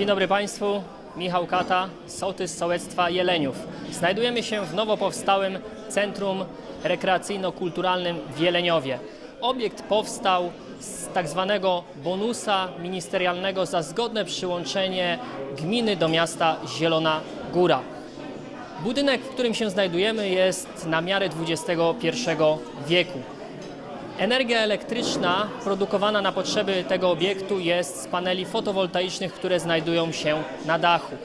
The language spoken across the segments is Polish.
Dzień dobry Państwu, Michał Kata, sołtys sołectwa Jeleniów. Znajdujemy się w nowo powstałym Centrum Rekreacyjno-Kulturalnym w Jeleniowie. Obiekt powstał z tak zwanego bonusa ministerialnego za zgodne przyłączenie gminy do miasta Zielona Góra. Budynek, w którym się znajdujemy jest na miarę XXI wieku. Energia elektryczna produkowana na potrzeby tego obiektu jest z paneli fotowoltaicznych, które znajdują się na dachu.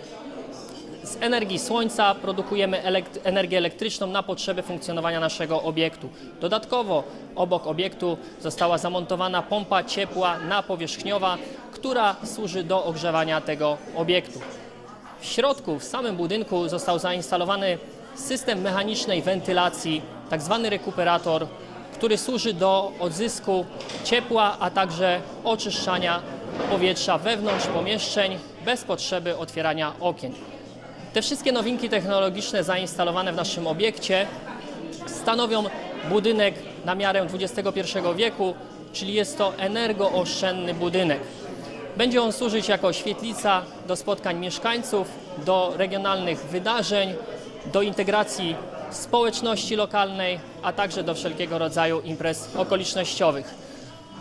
Z energii słońca produkujemy energię elektryczną na potrzeby funkcjonowania naszego obiektu. Dodatkowo obok obiektu została zamontowana pompa ciepła napowierzchniowa, która służy do ogrzewania tego obiektu. W środku, w samym budynku został zainstalowany system mechanicznej wentylacji, tak zwany rekuperator, który służy do odzysku ciepła, a także oczyszczania powietrza wewnątrz pomieszczeń bez potrzeby otwierania okien. Te wszystkie nowinki technologiczne zainstalowane w naszym obiekcie stanowią budynek na miarę XXI wieku, czyli jest to energooszczędny budynek. Będzie on służyć jako świetlica do spotkań mieszkańców, do regionalnych wydarzeń, do integracji społeczności lokalnej, a także do wszelkiego rodzaju imprez okolicznościowych.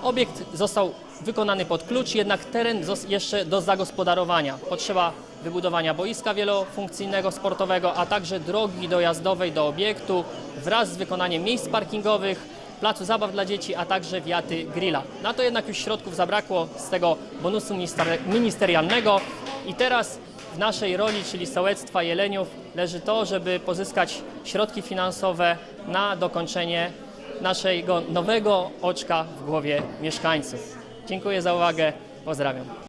Obiekt został wykonany pod klucz, jednak teren jeszcze do zagospodarowania. Potrzeba wybudowania boiska wielofunkcyjnego, sportowego, a także drogi dojazdowej do obiektu wraz z wykonaniem miejsc parkingowych, placu zabaw dla dzieci, a także wiaty grilla. Na to jednak już środków zabrakło z tego bonusu minister- ministerialnego i teraz w naszej roli, czyli sołectwa Jeleniów, leży to, żeby pozyskać środki finansowe na dokończenie naszego nowego oczka w głowie mieszkańców. Dziękuję za uwagę, pozdrawiam.